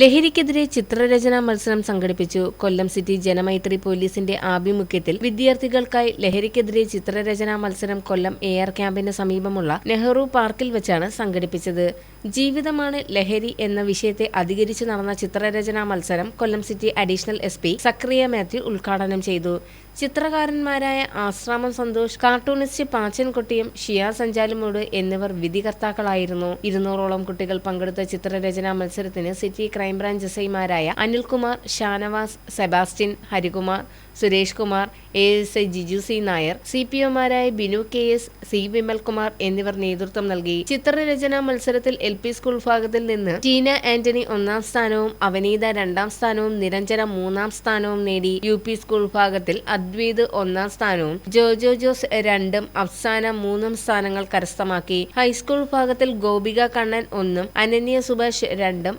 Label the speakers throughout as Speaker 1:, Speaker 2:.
Speaker 1: ലഹരിക്കെതിരെ ചിത്രരചനാ മത്സരം സംഘടിപ്പിച്ചു കൊല്ലം സിറ്റി ജനമൈത്രി പോലീസിന്റെ ആഭിമുഖ്യത്തിൽ വിദ്യാർത്ഥികൾക്കായി ലഹരിക്കെതിരെ ചിത്രരചനാ മത്സരം കൊല്ലം എ ആർ ക്യാമ്പിന് സമീപമുള്ള നെഹ്റു പാർക്കിൽ വെച്ചാണ് സംഘടിപ്പിച്ചത്. ജീവിതമാണ് ലഹരി എന്ന വിഷയത്തെ അധികരിച്ച് നടന്ന ചിത്രരചനാ മത്സരം Kollam city additional S P Sakariya Mathew ഉദ്ഘാടനം ചെയ്തു. ചിത്രകാരന്മാരായ ആശ്രാമം സന്തോഷ് കാർട്ടൂണിസ്റ്റ് പാച്ചൻകുട്ടിയും ഷിയ സഞ്ചാലിമോട് എന്നിവർ വിധികർത്താക്കളായിരുന്നു. ഇരുന്നൂറോളം കുട്ടികൾ പങ്കെടുത്ത ചിത്രരചനാ മത്സരത്തിന് സിറ്റി ക്രൈംബ്രാഞ്ച് എസ് ഐമാരായ Anilkumar Shanavas Sebastian Harikumar Suresh Kumar A S I Jiju C Nair C P ഒമാരായ Binu K S C Vimalkumar എന്നിവർ നേതൃത്വം നൽകി. ചിത്രരചനാ മത്സരത്തിൽ എൽ പി സ്കൂൾ വിഭാഗത്തിൽ നിന്ന് ടീന ആന്റണി ഒന്നാം സ്ഥാനവും അവനീത രണ്ടാം സ്ഥാനവും നിരഞ്ജന മൂന്നാം സ്ഥാനവും നേടി. യു പി സ്കൂൾ വിഭാഗത്തിൽ അദ്വൈത് ഒന്നാം സ്ഥാനവും ജോജോ ജോസ് രണ്ടും അഫ്സാന മൂന്നും സ്ഥാനങ്ങൾ കരസ്ഥമാക്കി. ഹൈസ്കൂൾ വിഭാഗത്തിൽ ഗോപിക കണ്ണൻ ഒന്നും അനന്യ സുഭാഷ് രണ്ടും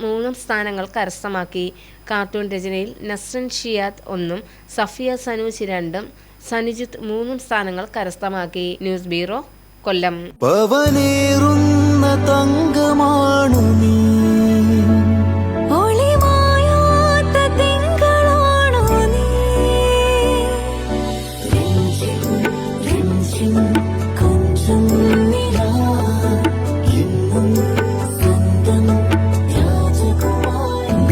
Speaker 1: മൂന്നും സ്ഥാനങ്ങൾ കരസ്ഥമാക്കി. കാർട്ടൂൺ രചനയിൽ നസ്രൻ ഷിയാദ് ഒന്നും സഫിയ സനൂജ് രണ്ടും സനുജിത്ത് മൂന്നും സ്ഥാനങ്ങൾ കരസ്ഥമാക്കി. News bureau
Speaker 2: Kollam. തങ്കമാണു നീ.
Speaker 3: ഒളിമായാത്ത തിങ്കളാണു രാജകുമാരി